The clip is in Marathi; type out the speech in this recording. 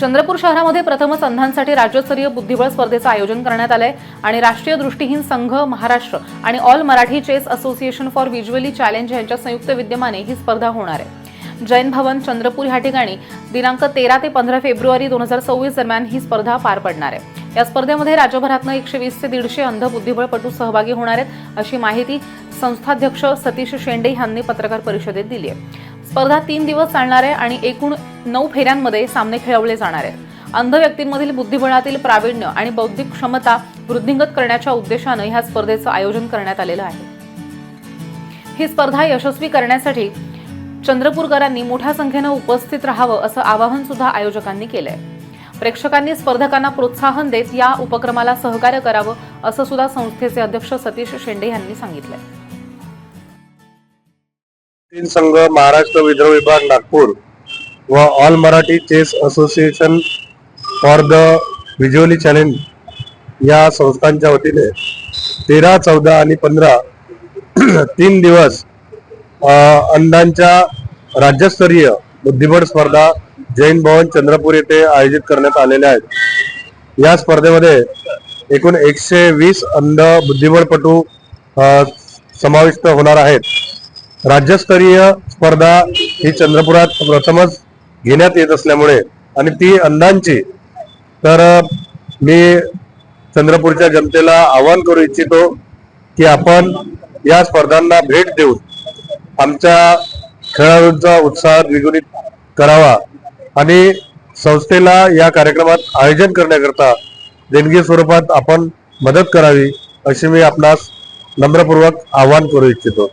चंद्रपूर शहरामध्ये प्रथमच अंधांसाठी राज्यस्तरीय बुद्धिबळ स्पर्धेचं आयोजन करण्यात आलंय आणि राष्ट्रीय दृष्टीहीन संघ महाराष्ट्र आणि all Marathi chess association for visually challenge यांच्या संयुक्त विद्यमाने ही स्पर्धा होणार आहे. जैन भवन चंद्रपूर ह्या ठिकाणी दिनांक तेरा ते पंधरा फेब्रुवारी दोन हजार सव्वीस दरम्यान ही स्पर्धा पार पडणार आहे. या स्पर्धेमध्ये राज्यभरातनं एकशे वीस ते दीडशे अंध बुद्धिबळपटू सहभागी होणार आहेत अशी माहिती संस्थाध्यक्ष सतीश शेंडे यांनी पत्रकार परिषदेत दिली आहे. स्पर्धा तीन दिवस चालणार आहे आणि एकूण नऊ फेऱ्यांमध्ये सामने खेळवले जाणार आहेत. अंध व्यक्तींमधील बुद्धिबळातील प्रावीण्य आणि बौद्धिक क्षमता वृद्धिंगत करण्याच्या उद्देशानं ह्या स्पर्धेचं आयोजन करण्यात आलेलं आहे. ही स्पर्धा यशस्वी करण्यासाठी चंद्रपूरकरांनी मोठ्या संख्येनं उपस्थित राहावं असं आवाहन सुद्धा आयोजकांनी केलंय. प्रेक्षकांनी स्पर्धकांना प्रोत्साहन देत या उपक्रमाला सहकार्य करावं असं सुद्धा संस्थेचे अध्यक्ष सतीश शेंडे यांनी सांगितलंय. तीन संघ महाराष्ट्र विदर्भ विभाग नागपूर व all Marathi chess association for the visually challenge या संस्थांच्या वतीने तेरा चौदा आणि पंधरा तीन दिवस अंधांच्या राज्यस्तरीय बुद्धिबळ स्पर्धा जैन भवन चंद्रपूर येथे आयोजित करण्यात आलेल्या आहेत. या स्पर्धेमध्ये एकूण एकशे वीस अंध बुद्धिबळपटू समाविष्ट होणार आहेत. राज्यस्तरीय स्पर्धा ही चंद्रपुरात प्रथमच घेण्यात येत असल्यामुळे आणि ती अंधांची तर मी चंद्रपूरच्या जनतेला आवाहन करू इच्छितो की आपण या स्पर्धांना भेट देऊन आमच्या खेळाडूंचा उत्साह द्विगुणित करावा आणि संस्थेला या कार्यक्रमात आयोजन करण्याकरता देणगी स्वरूपात आपण मदत करावी अशी मी आपणास नम्रपूर्वक आवाहन करू इच्छितो.